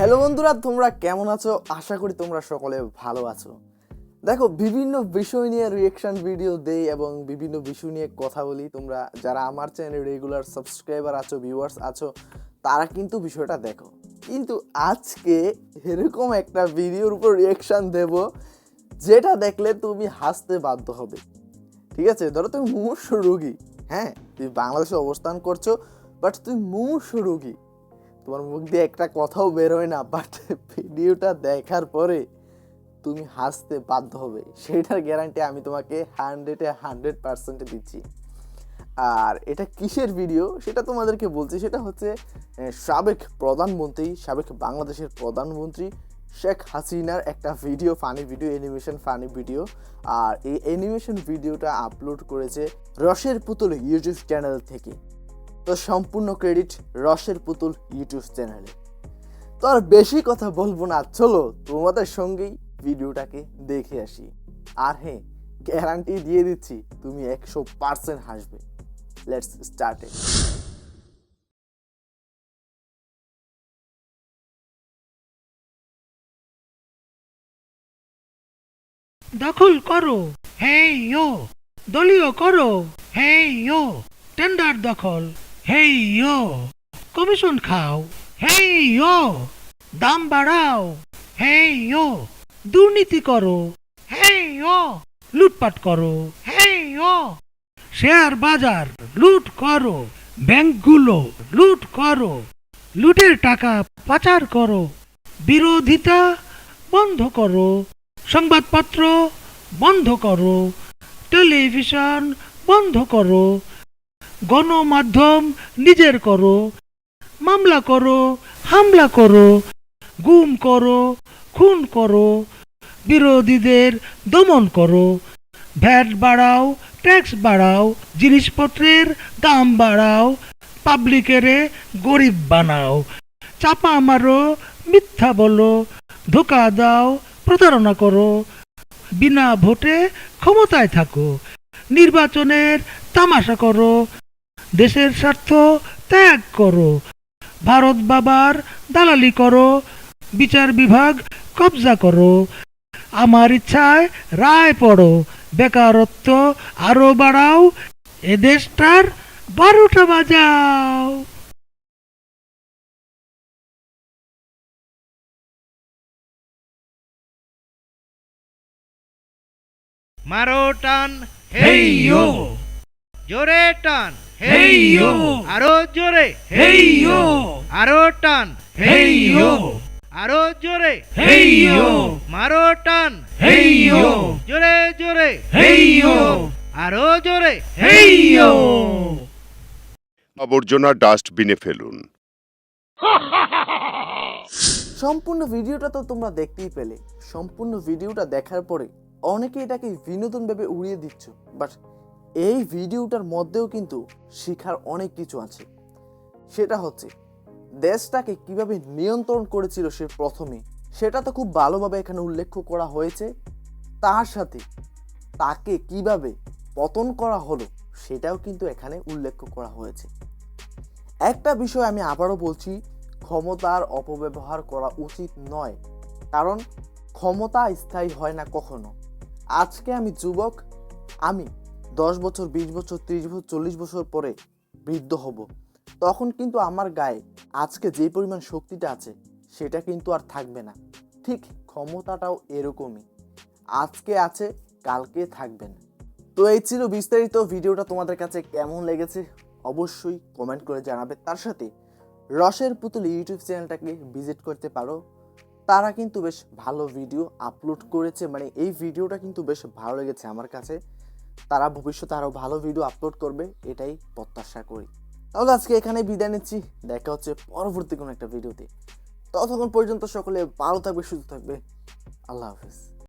Hello বন্ধুরা, তোমরা কেমন আছো? আশা করি তোমরা সকলে ভালো আছো। দেখো, বিভিন্ন বিষয় নিয়ে রিয়েকশন ভিডিও দেই এবং বিভিন্ন বিষয় নিয়ে কথা বলি। তোমরা যারা আমার চ্যানেলে রেগুলার সাবস্ক্রাইবার আছো ভিউয়ার্স আছো, তারা কিন্তু বিষয়টা দেখো। কিন্তু আজকে এরকম একটা ভিডিওর উপর রিয়েকশন দেব, যেটা দেখলে তুমি হাসতে বাধ্য হবে। ঠিক আছে? ধরো তুমি মুমূর্ষ রোগী হ্যাঁ? তুমি বাংলাদেশে অবস্থান করছ বাট তুমি মুমূর্ষ রোগী। তোমার মুখ দিয়ে একটা কথাও বেরোয় না বাট ভিডিওটা দেখার পরে তুমি হাসতে বাধ্য হবে। সেটার গ্যারান্টি আমি তোমাকে হান্ড্রেডে হান্ড্রেড পার্সেন্টে দিচ্ছি। আর এটা কিসের ভিডিও সেটা তোমাদেরকে বলছি, সেটা হচ্ছে সাবেক প্রধানমন্ত্রী, সাবেক বাংলাদেশের প্রধানমন্ত্রী শেখ হাসিনার একটা video funny video animation funny video আর এই অ্যানিমেশন ভিডিওটা আপলোড করেছে রসের পুতুল ইউটিউব চ্যানেল থেকে। তো সম্পূর্ণ ক্রেডিট রসের পুতুল ইউটিউব চ্যানেলে তো আর বেশি কথা বলব না চলো তোমাদের সঙ্গেই ভিডিওটাকে দেখে আসি। আর হ্যাঁ গ্যারান্টি দিয়ে দিচ্ছি তুমি একশো পার্সেন্ট হাসবে। লেটস স্টার্ট ইট দখল করো। হেই ইয়ো দলীয় করো। হেই ইয়ো টেন্ডার দখল। হেই ইয়ো, কমিশন খাও, হেই ইয়ো, দাম বাড়াও, হেই ইয়ো, দুর্নীতি করো, হেই ইয়ো, লুটপাট করো, হেই ইয়ো, শেয়ার বাজার লুট করো, ব্যাংকগুলো লুট করো, লুটের টাকা পাচার করো, বিরোধিতা বন্ধ করো, সংবাদপত্র বন্ধ করো, টেলিভিশন বন্ধ করো গণমাধ্যম, নিজের করো, মামলা করো, হামলা করো, গুম করো, খুন করো, বিরোধীদের দমন করো, ভ্যাট বাড়াও, ট্যাক্স বাড়াও, জিনিসপত্রের দাম বাড়াও, পাবলিকেরে গরিব বানাও, চাপা মারো, মিথ্যা বলো, ধোকা দাও, প্রতারণা করো, বিনা ভোটে ক্ষমতায় থাকো, নির্বাচনের তামাশা করো দেশের স্বার্থ ত্যাগ করো। ভারত বাবার দালালি করো, বিচার বিভাগ কবজা করো। আমার ইচ্ছায় রায় পড়ো, বেকারত্ব আরও বাড়াও, এ দেশটার বারোটা বাজাও। মারো টান হেই জোরে টান। হেই ইয়ো আরও জোরে। হেই ইয়ো আরও টান। হেই ইয়ো আরও জোরে। হেই ইয়ো মারো টান। হেই ইয়ো জোরে জোরে। হেই ইয়ো আরও জোরে। হেই ইয়ো আবর্জনা ডাস্টবিনে ফেলুন। সম্পূর্ণ ভিডিওটা তো তোমরা দেখতেই পেলে। সম্পূর্ণ ভিডিওটা দেখার পরে অনেকে এটাকে বিনোদন ভেবে উড়িয়ে দিচ্ছ। বাট এই ভিডিওটার মধ্যেও কিন্তু শেখার অনেক কিছু আছে। সেটা হচ্ছে, দেশটাকে কীভাবে নিয়ন্ত্রণ করেছিল সে প্রথমে, সেটা তো খুব ভালোভাবে এখানে উল্লেখ করা হয়েছে। তার সাথে তাকে কীভাবে পতন করা হলো, সেটাও কিন্তু এখানে উল্লেখ করা হয়েছে। একটা বিষয় আমি আবারও বলছি, ক্ষমতার অপব্যবহার করা উচিত নয়, কারণ ক্ষমতা স্থায়ী হয় না কখনো। আজকে আমি যুবক, আমি দশ বছর, বিশ বছর, ত্রিশ বছর, চল্লিশ বছর পরে বৃদ্ধ হব। তখন কিন্তু আমার গায়ে আজকে যে পরিমাণ শক্তিটা আছে, সেটা কিন্তু আর থাকবে না। ঠিক ক্ষমতাটাও এরকমই। আজকে আছে, কালকে থাকবে না। তো এই ছিল বিস্তারিত ভিডিওটা, তোমাদের কাছে কেমন লেগেছে? অবশ্যই কমেন্ট করে জানাবে। তার সাথে রসের পুতুল ইউটিউব চ্যানেলটাকে ভিজিট করতে পারো। তারা কিন্তু বেশ ভালো ভিডিও আপলোড করেছে। মানে এই ভিডিওটা কিন্তু বেশ ভালো লেগেছে আমার কাছে। তারা ভবিষ্যতে আরও ভালো ভিডিও আপলোড করবে, এটাই প্রত্যাশা করি। তাহলে আজকে এখানে বিদায় নিচ্ছি। দেখা হচ্ছে পরবর্তী কোনো একটা ভিডিওতে ততক্ষণ পর্যন্ত সকলে ভালো থাকবে, সুস্থ থাকবে। আল্লাহ হাফিজ।